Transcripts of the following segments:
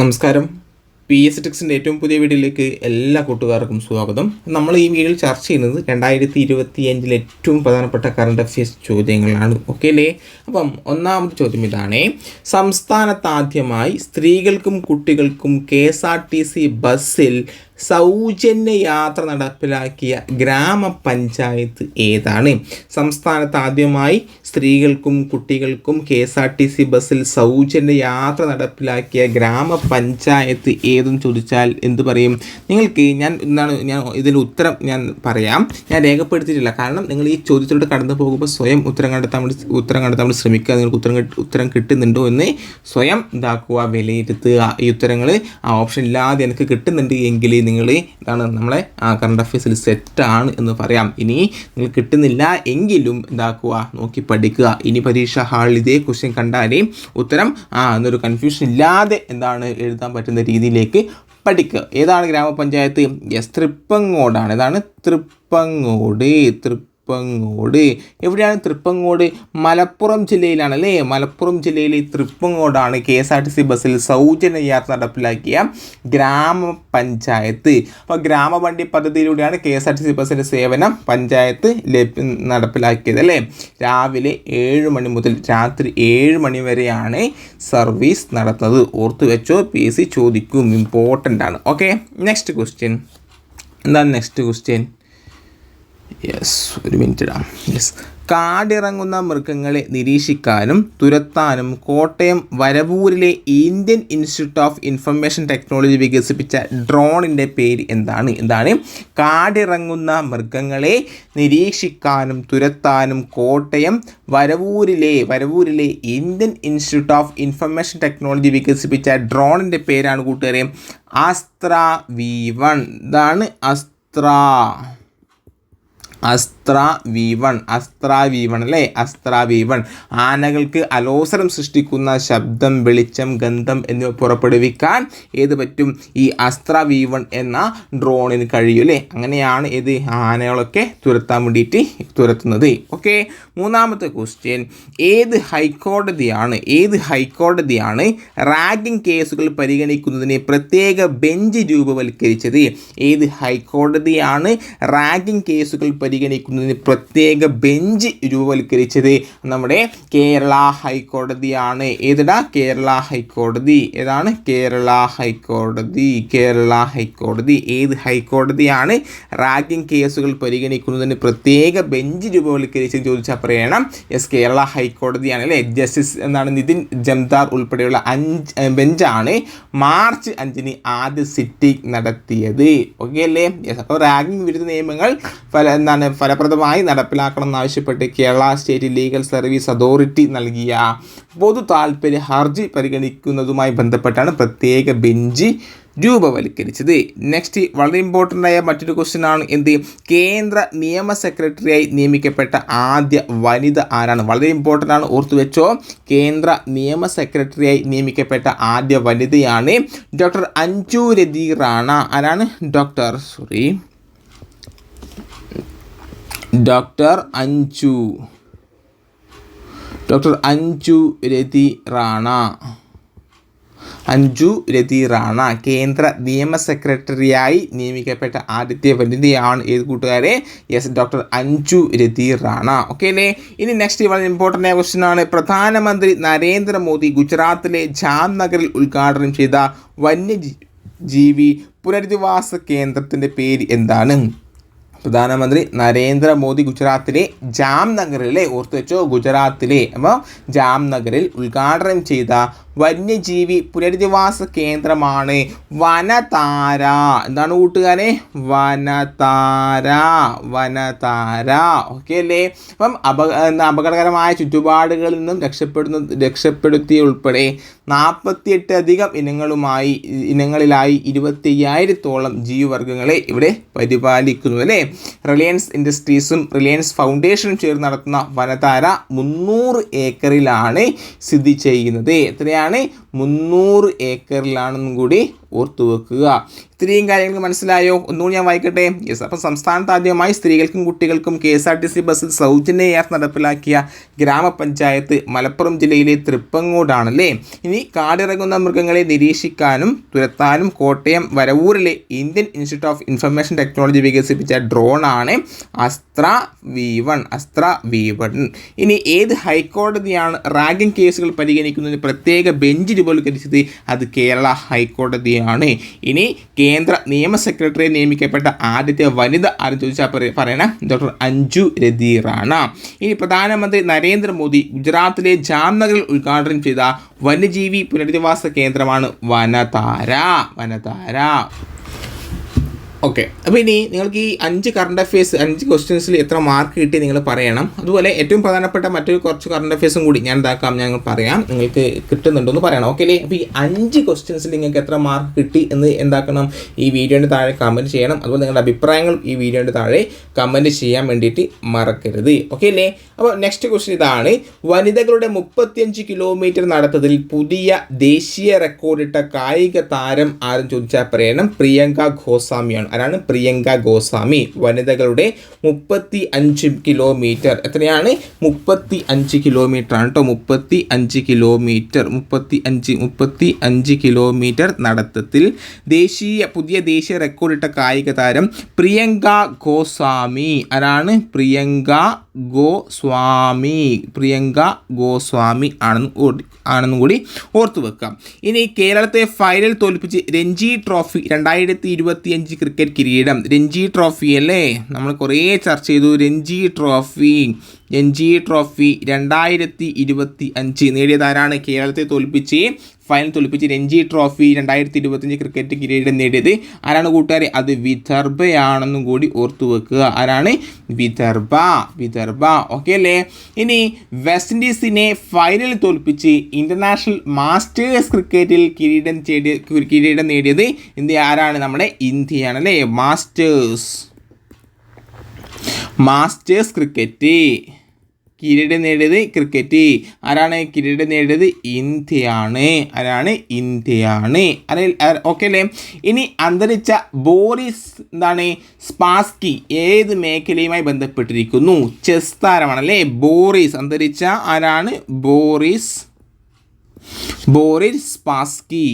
നമസ്കാരം. P S ടെക്സിന്റെ ഏറ്റവും പുതിയ വീഡിയോയിലേക്ക് എല്ലാ കൂട്ടുകാർക്കും സ്വാഗതം. നമ്മൾ ഈ വീഡിയോയിൽ ചർച്ച ചെയ്യുന്നത് രണ്ടായിരത്തി ഇരുപത്തി അഞ്ചിലെ ഏറ്റവും പ്രധാനപ്പെട്ട കറണ്ട് അഫയേഴ്സ് ചോദ്യങ്ങളാണ്. ഓക്കെ അല്ലേ? അപ്പം ഒന്നാമത് ചോദ്യം ഇതാണ്. സംസ്ഥാനത്താദ്യമായി സ്ത്രീകൾക്കും കുട്ടികൾക്കും K S R T C ബസ്സിൽ സൗജന്യ യാത്ര നടപ്പിലാക്കിയ ഗ്രാമപഞ്ചായത്ത് ഏതാണ്? സംസ്ഥാനത്ത് ആദ്യമായി സ്ത്രീകൾക്കും കുട്ടികൾക്കും K S R T C ബസ്സിൽ സൗജന്യ യാത്ര നടപ്പിലാക്കിയ ഗ്രാമപഞ്ചായത്ത് ഏതെന്ന് ചോദിച്ചാൽ എന്ത് പറയും? നിങ്ങൾക്ക് ഞാൻ എന്താണ് ഞാൻ ഇതിന് ഉത്തരം ഞാൻ പറയാം. ഞാൻ രേഖപ്പെടുത്തിയിട്ടില്ല. കാരണം നിങ്ങൾ ഈ ചോദ്യത്തിലൂടെ കടന്നു പോകുമ്പോൾ സ്വയം ഉത്തരം കണ്ടെത്താൻ വേണ്ടി ഉത്തരം കണ്ടെത്താൻ വേണ്ടി ശ്രമിക്കുക. നിങ്ങൾക്ക് ഉത്തരം ഉത്തരം കിട്ടുന്നുണ്ടോ എന്ന് സ്വയം ഇതാക്കുക വിലയിരുത്തുക. ഈ ഉത്തരങ്ങൾ ആ ഓപ്ഷൻ ഇല്ലാതെ എനിക്ക് കിട്ടുന്നുണ്ട് എങ്കിൽ നിങ്ങൾ ഇതാണ് നമ്മളെ കറണ്ട് അഫയേഴ്സിൽ സെറ്റാണ് എന്ന് പറയാം. ഇനി നിങ്ങൾ കിട്ടുന്നില്ല എങ്കിലും എന്താക്കുക നോക്കി പഠിക്കുക. ഇനി പരീക്ഷ ഹാളിൽ ഇതേ ക്വസ്റ്റ്യൻ കണ്ടാലേ ഉത്തരം ആ എന്നൊരു കൺഫ്യൂഷൻ ഇല്ലാതെ എന്താണ് എഴുതാൻ പറ്റുന്ന രീതിയിലേക്ക് പഠിക്കുക. ഏതാണ് ഗ്രാമപഞ്ചായത്ത്? യെസ് തൃപ്പങ്ങോടാണ്. ഏതാണ് തൃപ്പങ്ങോട്. തൃപ്പങ്ങോട്. എവിടെയാണ് തൃപ്പങ്ങോട്? മലപ്പുറം ജില്ലയിലാണ് അല്ലേ മലപ്പുറം ജില്ലയിലെ തൃപ്പങ്ങോടാണ് K S R T C ബസ്സിൽ സൗജന്യ യാത്ര നടപ്പിലാക്കിയ ഗ്രാമപഞ്ചായത്ത്. അപ്പോൾ ഗ്രാമവണ്ടി പദ്ധതിയിലൂടെയാണ് K S R T C ബസ്സിന്റെ സേവനം പഞ്ചായത്ത് നടപ്പിലാക്കിയത് അല്ലേ രാവിലെ ഏഴ് മണി മുതൽ രാത്രി ഏഴ് മണി വരെയാണ് സർവീസ് നടത്തുന്നത്. ഓർത്തു വെച്ചോ പി എസ് സി ചോദിക്കും. ഇമ്പോർട്ടന്റ് ആണ്. Okay next question. എന്താണ് നെക്സ്റ്റ് ക്വസ്റ്റ്യൻ? യെസ് ഒരു മിനിറ്റ് ഇടാം. യെസ് കാടിറങ്ങുന്ന മൃഗങ്ങളെ നിരീക്ഷിക്കാനും തുരത്താനും Kottayam വരവൂരിലെ Indian institute of information technology വികസിപ്പിച്ച ഡ്രോണിന്റെ പേര് എന്താണ്? എന്താണ്? കാടിറങ്ങുന്ന മൃഗങ്ങളെ നിരീക്ഷിക്കാനും തുരത്താനും കോട്ടയം വരവൂരിലെ വരവൂരിലെ Indian institute of information technology വികസിപ്പിച്ച ഡ്രോണിന്റെ പേരാണ് കൂട്ടുകാരെ. അസ്ത്ര വി വൺ ഇതാണ് Astra Astra V one Astra V one അല്ലേ? അസ്ത്ര വി വൺ ആനകൾക്ക് അലോസരം സൃഷ്ടിക്കുന്ന ശബ്ദം വെളിച്ചം ഗന്ധം എന്നിവ പുറപ്പെടുവിക്കാൻ ഏത് പറ്റും? ഈ അസ്ത്ര വി വൺ എന്ന ഡ്രോണിന് കഴിയും അല്ലേ? അങ്ങനെയാണ് ഇത് ആനകളൊക്കെ തുരത്താൻ വേണ്ടിയിട്ട് തുരത്തുന്നത്. ഓക്കെ മൂന്നാമത്തെ ക്വസ്റ്റ്യൻ ഏത് ഹൈക്കോടതിയാണ് ഏത് ഹൈക്കോടതിയാണ് റാഗിംഗ് കേസുകൾ പരിഗണിക്കുന്നതിന് പ്രത്യേക ബെഞ്ച് രൂപവൽക്കരിച്ചത്? ഏത് ഹൈക്കോടതിയാണ് റാഗിംഗ് കേസുകൾ പരിഗണിക്കുന്നതിന് പ്രത്യേക ബെഞ്ച് രൂപവൽക്കരിച്ചത് നമ്മുടെ കേരള ഹൈക്കോടതിയാണ്. ഏതിടാ? കേരള ഹൈക്കോടതി. ഏതാണ്? കേരള ഹൈക്കോടതി. കേരള ഹൈക്കോടതി. ഏത് ഹൈക്കോടതിയാണ് റാഗിംഗ് കേസുകൾ പരിഗണിക്കുന്നതിന് പ്രത്യേക ബെഞ്ച് രൂപവൽക്കരിച്ചെന്ന് ചോദിച്ചാൽ പറയണം. യെസ് കേരള ഹൈക്കോടതിയാണ് അല്ലേ? ജസ്റ്റിസ് എന്നാണ് നിതിൻ ജംദാർ ഉൾപ്പെടെയുള്ള അഞ്ച് ബെഞ്ചാണ് മാർച്ച് അഞ്ചിന് ആദ്യ സിറ്റിംഗ് നടത്തിയത്. ഓക്കെ അല്ലേ? അപ്പോൾ റാഗിംഗ് വിരുദ്ധ നിയമങ്ങൾ പല എന്താണ് ഫലപ്രദമായി നടപ്പിലാക്കണം എന്നാവശ്യപ്പെട്ട് Kerala State Legal Service Authority നൽകിയ പൊതു താൽപ്പര്യ ഹർജി പരിഗണിക്കുന്നതുമായി ബന്ധപ്പെട്ടാണ് പ്രത്യേക ബെഞ്ച് രൂപവൽക്കരിച്ചത്. നെക്സ്റ്റ് വളരെ ഇമ്പോർട്ടന്റ് ആയ മറ്റൊരു ക്വസ്റ്റ്യൻ ആണ് എന്ത്? കേന്ദ്ര നിയമ സെക്രട്ടറിയായി നിയമിക്കപ്പെട്ട ആദ്യ വനിത ആരാണ്? വളരെ ഇമ്പോർട്ടന്റ് ആണ് ഓർത്തു വെച്ചോ കേന്ദ്ര നിയമ സെക്രട്ടറിയായി നിയമിക്കപ്പെട്ട ആദ്യ വനിതയാണ് ഡോക്ടർ അഞ്ജു രതി റാണ. ആരാണ്? Doctor sorry doctor Anju. Doctor Anju Rathi Rana. Anju Rathi Rana കേന്ദ്ര നിയമ സെക്രട്ടറിയായി നിയമിക്കപ്പെട്ട ആദ്യത്തെ വനിതയാണ് ഏത് കൂട്ടുകാരെ? Yes doctor Anju Rathi Rana. Okay അല്ലേ? ഇനി നെക്സ്റ്റ് വളരെ ഇമ്പോർട്ടന്റ് ആയ ക്വസ്റ്റ്യൻ ആണ്. പ്രധാനമന്ത്രി നരേന്ദ്രമോദി ഗുജറാത്തിലെ ജാംനഗറിൽ ഉദ്ഘാടനം ചെയ്ത വന്യജീവി ജീവി പുനരധിവാസ കേന്ദ്രത്തിന്റെ പേര് എന്താണ്? പ്രധാനമന്ത്രി നരേന്ദ്രമോദി ഗുജറാത്തിലെ ജാംനഗറിലെ ഓർത്ത് വെച്ചോ ഗുജറാത്തിലെ അപ്പോൾ ജാംനഗറിൽ ഉദ്ഘാടനം ചെയ്ത വന്യജീവി പുനരധിവാസ കേന്ദ്രമാണ് വനതാര. എന്താണ് കൂട്ടുകാരെ? വനതാര. വനതാര. ഓക്കെ അല്ലേ? അപ്പം അപ അപകടകരമായ ചുറ്റുപാടുകളിൽ നിന്നും രക്ഷപ്പെടുന്ന രക്ഷപ്പെടുത്തി ഉൾപ്പെടെ നാൽപ്പത്തിയെട്ട് അധികം ഇനങ്ങളുമായി ഇനങ്ങളിലായി ഇരുപത്തി അയ്യായിരത്തോളം ജീവവർഗങ്ങളെ ഇവിടെ പരിപാലിക്കുന്നു അല്ലേ? റിലയൻസ് ഇൻഡസ്ട്രീസും റിലയൻസ് ഫൗണ്ടേഷനും ചേർന്ന് നടത്തുന്ന വനതാര മുന്നൂറ് ഏക്കറിലാണ് സ്ഥിതി ചെയ്യുന്നത്. എത്രയാണ്? కానీ മുന്നൂറ് ഏക്കറിലാണെന്നും കൂടി ഓർത്തു വെക്കുക. ഇത്രയും കാര്യങ്ങൾ മനസ്സിലായോ? ഒന്നുകൂടി ഞാൻ വായിക്കട്ടെ. യെസ് അപ്പം സംസ്ഥാനത്ത് ആദ്യമായി സ്ത്രീകൾക്കും കുട്ടികൾക്കും K S R T C ബസ്സിൽ സൗജന്യ യാത്ര നടപ്പിലാക്കിയ ഗ്രാമപഞ്ചായത്ത് മലപ്പുറം ജില്ലയിലെ തൃപ്പങ്ങോടാണല്ലേ? ഇനി കാടിറങ്ങുന്ന മൃഗങ്ങളെ നിരീക്ഷിക്കാനും തുരത്താനും Kottayam വരവൂരിലെ Indian Institute of Information Technology വികസിപ്പിച്ച ഡ്രോണാണ് Astra V one Astra V one. ഇനി ഏത് ഹൈക്കോടതിയാണ് റാഗിംഗ് കേസുകൾ പരിഗണിക്കുന്നതിന് പ്രത്യേക ബെഞ്ച് രൂപവൽക്കരിച്ചത് അത് കേരള ഹൈക്കോടതിയാണ്. ഇനി കേന്ദ്ര നിയമ സെക്രട്ടറി നിയമിക്കപ്പെട്ട ആദ്യത്തെ വനിത ആരും ചോദിച്ചാൽ പറയണ ഡോക്ടർ അഞ്ജു രതീറാണ്. ഇനി പ്രധാനമന്ത്രി നരേന്ദ്രമോദി ഗുജറാത്തിലെ ജാംനഗറിൽ ഉദ്ഘാടനം ചെയ്ത വന്യജീവി പുനരധിവാസ കേന്ദ്രമാണ് വനതാര. വനതാര. ഓക്കെ അപ്പോൾ ഇനി നിങ്ങൾക്ക് ഈ അഞ്ച് കറണ്ട് അഫയേഴ്സ് അഞ്ച് ക്വസ്റ്റ്യൻസിൽ എത്ര മാർക്ക് കിട്ടി നിങ്ങൾ പറയണം. അതുപോലെ ഏറ്റവും പ്രധാനപ്പെട്ട മറ്റൊരു കുറച്ച് കറണ്ട് അഫയേഴ്സും കൂടി ഞാൻ ഇതാക്കാം ഞങ്ങൾ പറയാം. നിങ്ങൾക്ക് കിട്ടുന്നുണ്ടോ എന്ന് പറയണം. ഓക്കെ അല്ലേ? അപ്പോൾ ഈ അഞ്ച് ക്വസ്റ്റ്യൻസിൽ നിങ്ങൾക്ക് എത്ര മാർക്ക് കിട്ടി എന്ന് എന്താക്കണം? ഈ വീഡിയോന്റെ താഴെ കമന്റ് ചെയ്യണം. അതുപോലെ നിങ്ങളുടെ അഭിപ്രായങ്ങൾ ഈ വീഡിയോന്റെ താഴെ കമന്റ് ചെയ്യാൻ വേണ്ടിയിട്ട് മറക്കരുത്. ഓക്കെ അല്ലേ? അപ്പോൾ നെക്സ്റ്റ് ക്വസ്റ്റ്യൻ ഇതാണ്. വനിതകളുടെ മുപ്പത്തിയഞ്ച് കിലോമീറ്റർ നടത്തതിൽ പുതിയ ദേശീയ റെക്കോർഡിട്ട കായിക താരം ആരും ചോദിച്ചാൽ പറയണം. പ്രിയങ്ക ഗോസ്വാമിയാണ്. ആരാണ്? പ്രിയങ്ക ഗോസ്വാമി. വനിതകളുടെ മുപ്പത്തി അഞ്ച് കിലോമീറ്റർ. എത്രയാണ്? മുപ്പത്തി അഞ്ച് കിലോമീറ്റർ ആണ് കേട്ടോ മുപ്പത്തി അഞ്ച് കിലോമീറ്റർ. മുപ്പത്തി അഞ്ച് മുപ്പത്തി അഞ്ച് കിലോമീറ്റർ നടത്തത്തിൽ ദേശീയ പുതിയ ദേശീയ റെക്കോർഡിട്ട കായിക താരം പ്രിയങ്ക ഗോസ്വാമി. ആരാണ്? പ്രിയങ്ക ഗോസ്വാമി പ്രിയങ്ക ഗോസ്വാമി ആണെന്ന് ആണെന്നും കൂടി ഓർത്തു വെക്കാം. ഇനി കേരളത്തെ ഫൈനൽ തോൽപ്പിച്ച് രഞ്ജി ട്രോഫി രണ്ടായിരത്തി ഇരുപത്തി അഞ്ച് ക്രിക്കറ്റ് കിരീടം. രഞ്ജി ട്രോഫി അല്ലേ? നമ്മൾ കുറേ ചർച്ച ചെയ്തു. രഞ്ജി ട്രോഫി രഞ്ജി ട്രോഫി രണ്ടായിരത്തി ഇരുപത്തി അഞ്ച് നേടിയതാരാണ് കേരളത്തെ തോൽപ്പിച്ച് ഫൈനൽ തോൽപ്പിച്ച് രഞ്ജി ട്രോഫി രണ്ടായിരത്തി ഇരുപത്തഞ്ച് ക്രിക്കറ്റ് കിരീടം നേടിയത്. ആരാണ് കൂട്ടുകാരെ? അത് വിദർഭയാണെന്നും കൂടി ഓർത്തു വെക്കുക. ആരാണ്? വിദർഭ. വിദർഭ. ഓക്കെ അല്ലേ? ഇനി വെസ്റ്റ് ഇൻഡീസിനെ ഫൈനലിൽ തോൽപ്പിച്ച് ഇന്റർനാഷണൽ മാസ്റ്റേഴ്സ് ക്രിക്കറ്റിൽ കിരീടം നേടിയ കിരീടം നേടിയത് ഇന്ത്യ ആരാണ്? നമ്മുടെ ഇന്ത്യയാണ് അല്ലേ? മാസ്റ്റേഴ്സ് മാസ്റ്റേഴ്സ് ക്രിക്കറ്റ് കിരീടം നേടിയത് ക്രിക്കറ്റ്. ആരാണ് കിരീടം നേടിയത്? ഇന്ത്യയാണ്. ആരാണ്? ഇന്ത്യയാണ്. ഓക്കെ അല്ലേ? ഇനി അന്തരിച്ച ബോറിസ് എന്താണ്? സ്പാസ്കി ഏത് മേഖലയുമായി ബന്ധപ്പെട്ടിരിക്കുന്നു? ചെസ് താരമാണ് അല്ലേ ബോറിസ് അന്തരിച്ച ആരാണ്? Boris Boris Spassky.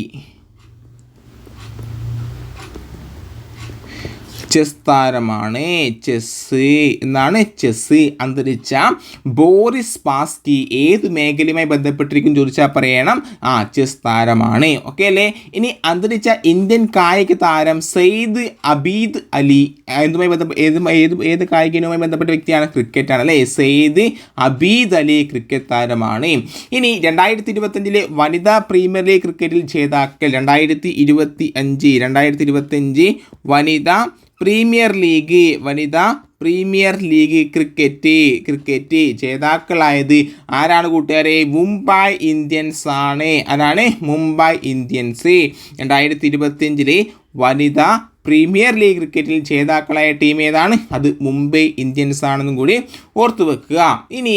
ചെസ് താരമാണ് ചെസ് എന്നാണ് ചെസ് അന്തരിച്ച ബോറിസ് പാസ്കി ഏത് മേഖലയുമായി ബന്ധപ്പെട്ടിരിക്കും ചോദിച്ചാൽ പറയണം. ആ ചെസ് താരമാണ്. ഓക്കെ അല്ലേ? ഇനി അന്തരിച്ച ഇന്ത്യൻ കായിക താരം സെയ്ദ് അബീദ് അലി. എന്തുമായി ബന്ധപ്പെട്ട് ഏത് ഏത് ഏത് കായികനുമായി ബന്ധപ്പെട്ട വ്യക്തിയാണ്? ക്രിക്കറ്റാണ് അല്ലേ? സെയ്ദ് അബീദ് അലി ക്രിക്കറ്റ് താരമാണ്. ഇനി രണ്ടായിരത്തി ഇരുപത്തഞ്ചിലെ വനിതാ പ്രീമിയർ ലീഗ് ക്രിക്കറ്റിൽ ജേതാക്കൾ രണ്ടായിരത്തി ഇരുപത്തി അഞ്ച് രണ്ടായിരത്തി ഇരുപത്തി അഞ്ച് വനിതാ പ്രീമിയർ ലീഗ് വനിതാ പ്രീമിയർ ലീഗ് ക്രിക്കറ്റ് ക്രിക്കറ്റ് ജേതാക്കളായത് ആരാണ് കൂട്ടുകാരെ? മുംബൈ ഇന്ത്യൻസ് ആണ്. അതാണ് മുംബൈ ഇന്ത്യൻസ്. രണ്ടായിരത്തി ഇരുപത്തിയഞ്ചിലെ വനിതാ പ്രീമിയർ ലീഗ് ക്രിക്കറ്റിൽ ജേതാക്കളായ ടീം ഏതാണ്? അത് മുംബൈ ഇന്ത്യൻസ് ആണെന്നും കൂടി ഓർത്തു വെക്കുക. ഇനി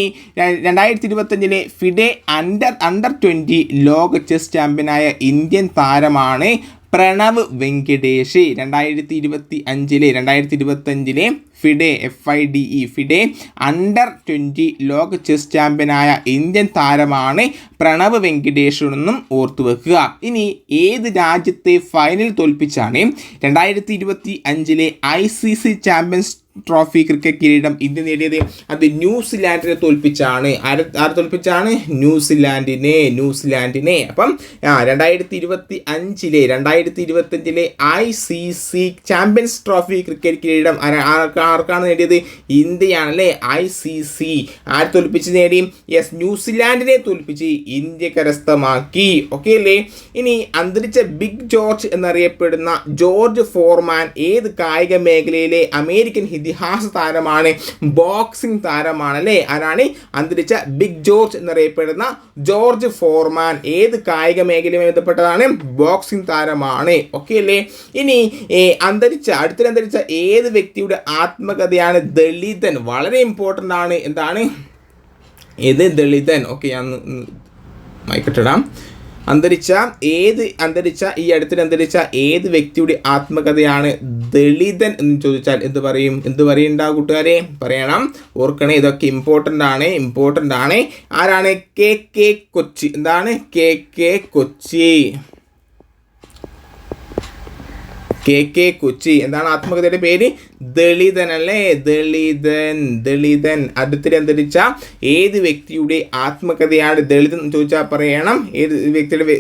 രണ്ടായിരത്തി ഇരുപത്തഞ്ചിലെ ഫിഡെ അണ്ടർ അണ്ടർ ട്വന്റി ലോക ചെസ് ചാമ്പ്യനായ ഇന്ത്യൻ താരമാണ് പ്രണവ് വെങ്കിടേഷ് രണ്ടായിരത്തി ഇരുപത്തി അഞ്ചിലെ രണ്ടായിരത്തി ഇരുപത്തഞ്ചിലെ FIDE F I D E FIDE under twenty ലോക ചെസ് ചാമ്പ്യനായ ഇന്ത്യൻ താരമാണ് പ്രണവ് വെങ്കിടേഷനെന്നും ഓർത്തു വെക്കുക. ഇനി ഏത് രാജ്യത്തെ ഫൈനൽ തോൽപ്പിച്ചാണ് രണ്ടായിരത്തി ഇരുപത്തി അഞ്ചിലെ I C C Champions Trophy cricket കിരീടം ഇന്ത്യ നേടിയത്? അത് ന്യൂസിലാൻഡിനെ തോൽപ്പിച്ചാണ്. ആര് ആരെ തോൽപ്പിച്ചാണ്? ന്യൂസിലാൻഡിനെ ന്യൂസിലാൻഡിനെ. അപ്പം ആ രണ്ടായിരത്തി ഇരുപത്തി അഞ്ചിലെ രണ്ടായിരത്തി ഇരുപത്തഞ്ചിലെ I C C Champions Trophy cricket കിരീടം ആരാ- ആർക്കാ- ആർക്കാണ് നേടിയത്? ഇന്ത്യയാണ് അല്ലേ ഐ സി സി ആര് തോൽപ്പിച്ച് നേടി? യെസ് ന്യൂസിലാൻഡിനെ തോൽപ്പിച്ച് ഇന്ത്യ കരസ്ഥമാക്കി. ഓക്കെ അല്ലേ? ഇനി അന്തരിച്ച ബിഗ് ജോർജ് എന്നറിയപ്പെടുന്ന ജോർജ് ഫോർമാൻ ഏത് കായിക മേഖലയിലെ അമേരിക്കൻ ഇതിഹാസ താരമാണ്? ബോക്സിംഗ് താരമാണ് അല്ലേ ആരാണ് അന്തരിച്ച ബിഗ് ജോർജ് എന്നറിയപ്പെടുന്ന ജോർജ് ഫോർമാൻ ഏത് കായിക മേഖലയുമായി ബന്ധപ്പെട്ടതാണ്? ബോക്സിംഗ് താരമാണ്. ഓക്കെ അല്ലേ? ഇനി അന്തരിച്ച അടുത്തിടെ അന്തരിച്ച ഏത് വ്യക്തിയുടെ ആത്മകഥയാണ് ദളിതൻ. വളരെ ഇമ്പോർട്ടന്റ് ആണ്. എന്താണ്? ഏത് ദളിതൻ? ഓക്കെ ഞാൻ മയക്കെട്ടിടാം. അന്തരിച്ച ഏത് അന്തരിച്ച ഈ അടുത്തിന് അന്തരിച്ച ഏത് വ്യക്തിയുടെ ആത്മകഥയാണ് ദളിതൻ എന്ന് ചോദിച്ചാൽ എന്ത് പറയും? എന്ത് പറയണ്ട കൂട്ടുകാരെ? പറയണം. ഓർക്കണേ ഇതൊക്കെ ഇമ്പോർട്ടന്റ് ആണ്. ഇമ്പോർട്ടന്റ് ആണ്. ആരാണ്? K K Kochi. എന്താണ്? K K Kochi. K K Kochi. എന്താണ് ആത്മകഥയുടെ പേര്? ദളിതൻ അല്ലേ? ദളിതൻ ദളിതൻ. അടുത്തിടെ അന്തരിച്ച ഏത് വ്യക്തിയുടെ ആത്മകഥയാണ് ദളിതൻ എന്ന് ചോദിച്ചാൽ പറയണം. ഏത് വ്യക്തിയുടെ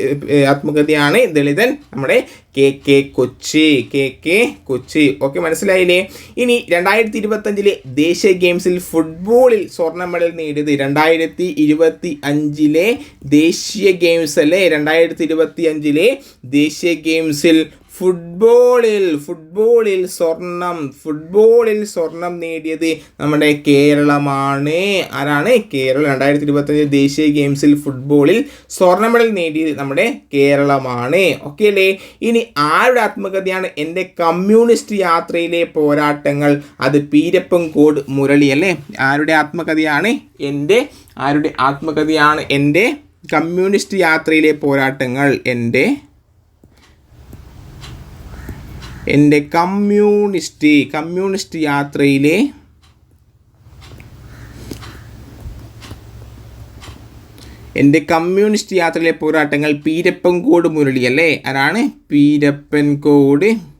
ആത്മകഥയാണ് ദളിതൻ? നമ്മുടെ K K Kochi K K Kochi. Okay മനസ്സിലായില്ലേ? ഇനി രണ്ടായിരത്തി ഇരുപത്തഞ്ചിലെ ദേശീയ ഗെയിംസിൽ ഫുട്ബോളിൽ സ്വർണ മെഡൽ നേടിയത് രണ്ടായിരത്തി ഇരുപത്തി അഞ്ചിലെ ദേശീയ ഗെയിംസ് അല്ലേ? രണ്ടായിരത്തി ഇരുപത്തി അഞ്ചിലെ ദേശീയ ഗെയിംസിൽ ഫുട്ബോളിൽ ഫുട്ബോളിൽ സ്വർണം ഫുട്ബോളിൽ സ്വർണം നേടിയത് നമ്മുടെ കേരളമാണ്. ആരാണ്? കേരളം. രണ്ടായിരത്തി ഇരുപത്തഞ്ച് ദേശീയ ഗെയിംസിൽ ഫുട്ബോളിൽ സ്വർണ മെഡൽ നേടിയത് നമ്മുടെ കേരളമാണ്. ഓക്കെ അല്ലേ? ഇനി ആരുടെ ആത്മകഥയാണ് എന്റെ കമ്മ്യൂണിസ്റ്റ് യാത്രയിലെ പോരാട്ടങ്ങൾ? അത് പീരപ്പൻകോട് മുരളി അല്ലേ? ആരുടെ ആത്മകഥയാണ് എന്റെ ആരുടെ ആത്മകഥയാണ് എന്റെ കമ്മ്യൂണിസ്റ്റ് യാത്രയിലെ പോരാട്ടങ്ങൾ? എന്റെ എന്റെ കമ്മ്യൂണിസ്റ്റ് കമ്മ്യൂണിസ്റ്റ് യാത്രയിലെ എന്റെ കമ്മ്യൂണിസ്റ്റ് യാത്രയിലെ പോരാട്ടങ്ങൾ പീരപ്പൻകോട് മുരളി അല്ലേ? ആരാണ്? പീരപ്പൻകോട്.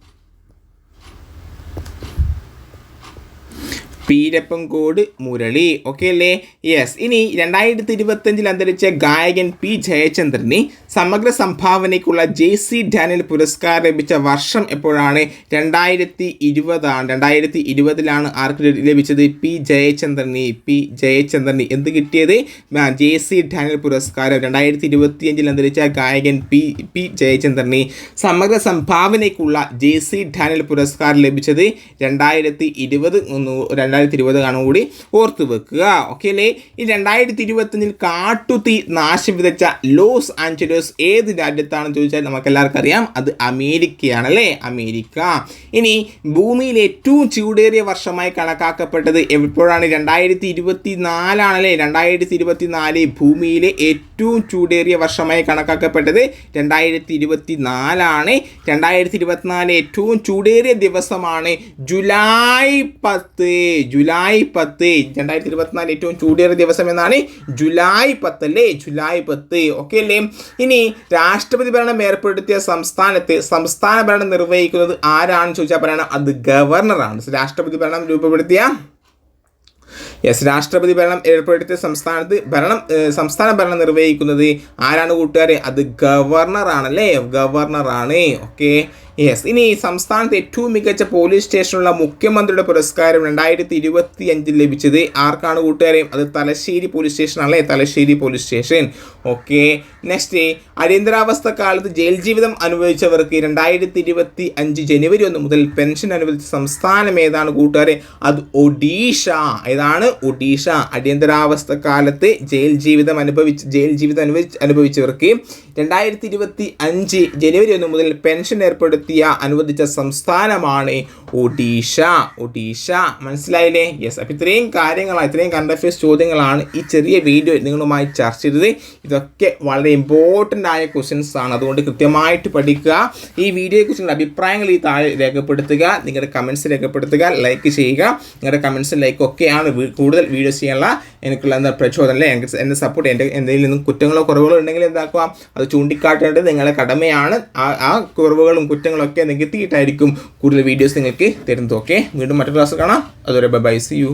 പീരപ്പൻകോട് മുരളി. ഓക്കെ അല്ലേ? യെസ് ഇനി രണ്ടായിരത്തി ഇരുപത്തഞ്ചിൽ അന്തരിച്ച ഗായകൻ പി. ജയചന്ദ്രന് സമഗ്ര സംഭാവനയ്ക്കുള്ള ജെ സി ഡാനിയൽ പുരസ്കാരം ലഭിച്ച വർഷം എപ്പോഴാണ്? രണ്ടായിരത്തി ഇരുപതാണ് രണ്ടായിരത്തി ഇരുപതിലാണ് ആർക്ക് ലഭിച്ചത്? പി. ജയചന്ദ്രന്. പി. ജയചന്ദ്രന്. എന്ത് കിട്ടിയത്? ജെ സി ഡാനിയൽ പുരസ്കാരം. രണ്ടായിരത്തി ഇരുപത്തിയഞ്ചിൽ അന്തരിച്ച ഗായകൻ പി പി ജയചന്ദ്രന് സമഗ്ര സംഭാവനയ്ക്കുള്ള ജെ സി ഡാനിയൽ പുരസ്കാരം ലഭിച്ചത് രണ്ടായിരത്തി ഇരുപത് രണ്ടായിരത്തി ഇരുപത് ആണ് കൂടി ഓർത്ത് വെക്കുക. ഓക്കെ അല്ലേ? ഈ രണ്ടായിരത്തി ഇരുപത്തൊന്നിൽ കാട്ടുതീ നാശം വിതച്ച ലോസ് ആഞ്ചലസ് ഏത് രാജ്യത്താണെന്ന് ചോദിച്ചാൽ നമുക്ക് എല്ലാവർക്കും അറിയാം അത് അമേരിക്കയാണ് അല്ലേ അമേരിക്ക. ഇനി ഭൂമിയിൽ ഏറ്റവും ചൂടേറിയ വർഷമായി കണക്കാക്കപ്പെട്ടത് എപ്പോഴാണ്? രണ്ടായിരത്തി ഇരുപത്തി നാലാണല്ലേ രണ്ടായിരത്തി ഇരുപത്തി നാല് ഭൂമിയിലെ ഏറ്റവും ചൂടേറിയ വർഷമായി കണക്കാക്കപ്പെട്ടത് രണ്ടായിരത്തി ഇരുപത്തി നാലാണ് രണ്ടായിരത്തി ഇരുപത്തിനാല് ഏറ്റവും ചൂടേറിയ ദിവസമാണ് ജൂലൈ പത്ത്. ജൂലൈ പത്ത് രണ്ടായിരത്തി ഇരുപത്തിനാല് ഏറ്റവും ചൂടേറിയ ദിവസം എന്നാണ് ജൂലൈ പത്ത് അല്ലേ? ജൂലൈ പത്ത്. ഓക്കെ അല്ലേ? ഇനി രാഷ്ട്രപതി ഭരണം ഏർപ്പെടുത്തിയ സംസ്ഥാനത്ത് സംസ്ഥാന ഭരണം നിർവഹിക്കുന്നത് ആരാണെന്ന് ചോദിച്ചാൽ പറയണം. അത് ഗവർണറാണ് രാഷ്ട്രപതി ഭരണം രൂപപ്പെടുത്തിയ യെസ് രാഷ്ട്രപതി ഭരണം ഏർപ്പെടുത്തിയ സംസ്ഥാനത്ത് ഭരണം സംസ്ഥാന ഭരണം നിർവഹിക്കുന്നത് ആരാണ് കൂട്ടുകാരെ? അത് ഗവർണറാണല്ലേ ഗവർണറാണ് ഓക്കെ യെസ് ഇനി സംസ്ഥാനത്ത് ഏറ്റവും മികച്ച പോലീസ് സ്റ്റേഷനുള്ള മുഖ്യമന്ത്രിയുടെ പുരസ്കാരം രണ്ടായിരത്തി ഇരുപത്തി അഞ്ചിൽ ലഭിച്ചത് ആർക്കാണ് കൂട്ടുകാരെ? അത് തലശ്ശേരി പോലീസ് സ്റ്റേഷൻ അല്ലേ Thalassery police station okay next അടിയന്തരാവസ്ഥ കാലത്ത് ജയിൽ ജീവിതം അനുഭവിച്ചവർക്ക് രണ്ടായിരത്തി ഇരുപത്തി അഞ്ച് ജനുവരി ഒന്ന് മുതൽ പെൻഷൻ അനുവദിച്ച സംസ്ഥാനം ഏതാണ് കൂട്ടുകാരെ? അത് ഒഡീഷ. ഏതാണ്? ഒഡീഷ. അടിയന്തരാവസ്ഥ കാലത്ത് ജയിൽ ജീവിതം അനുഭവിച്ച് ജയിൽ ജീവിതം അനുഭവിച്ച് അനുഭവിച്ചവർക്ക് രണ്ടായിരത്തി ഇരുപത്തി അഞ്ച് ജനുവരി ഒന്ന് മുതൽ പെൻഷൻ ഏർപ്പെടുത്തിയ അനുവദിച്ച സംസ്ഥാനമാണ് ഒഡീഷ. ഒഡീഷ മനസ്സിലായില്ലേ? യെസ് അപ്പോൾ ഇത്രയും കാര്യങ്ങളാണ് ഇത്രയും കറണ്ട് അഫയേഴ്സ് ചോദ്യങ്ങളാണ് ഈ ചെറിയ വീഡിയോ നിങ്ങളുമായി ചർച്ച ചെയ്തത്. ഇതൊക്കെ വളരെ ഇമ്പോർട്ടന്റ് ആയ ക്വസ്റ്റ്യൻസ് ആണ്. അതുകൊണ്ട് കൃത്യമായിട്ട് പഠിക്കുക. ഈ വീഡിയോയെക്കുറിച്ചുള്ള അഭിപ്രായങ്ങൾ ഈ താഴെ രേഖപ്പെടുത്തുക. നിങ്ങളുടെ കമൻസ് രേഖപ്പെടുത്തുക. ലൈക്ക് ചെയ്യുക. നിങ്ങളുടെ കമൻസും ലൈക്കും ഒക്കെയാണ് കൂടുതൽ വീഡിയോസ് ചെയ്യാനുള്ള എനിക്കുള്ള എന്താ പ്രചോദനം അല്ലേ? എനിക്ക് എന്നെ സപ്പോർട്ട് എന്റെ എന്തെങ്കിലും നിന്നും കുറ്റങ്ങളോ കുറവുകളോ ഉണ്ടെങ്കിൽ എന്താക്കുക അത് ചൂണ്ടിക്കാട്ടേണ്ടത് നിങ്ങളുടെ കടമയാണ്. ആ ആ കുറവുകളും കുറ്റങ്ങളൊക്കെ നികത്തിയിട്ടായിരിക്കും കൂടുതൽ വീഡിയോസ് നിങ്ങൾക്ക് തരുന്നത് ഓക്കെ വീണ്ടും മറ്റൊരു ക്ലാസ് കാണാം. അതുവരെ ബൈ സി യു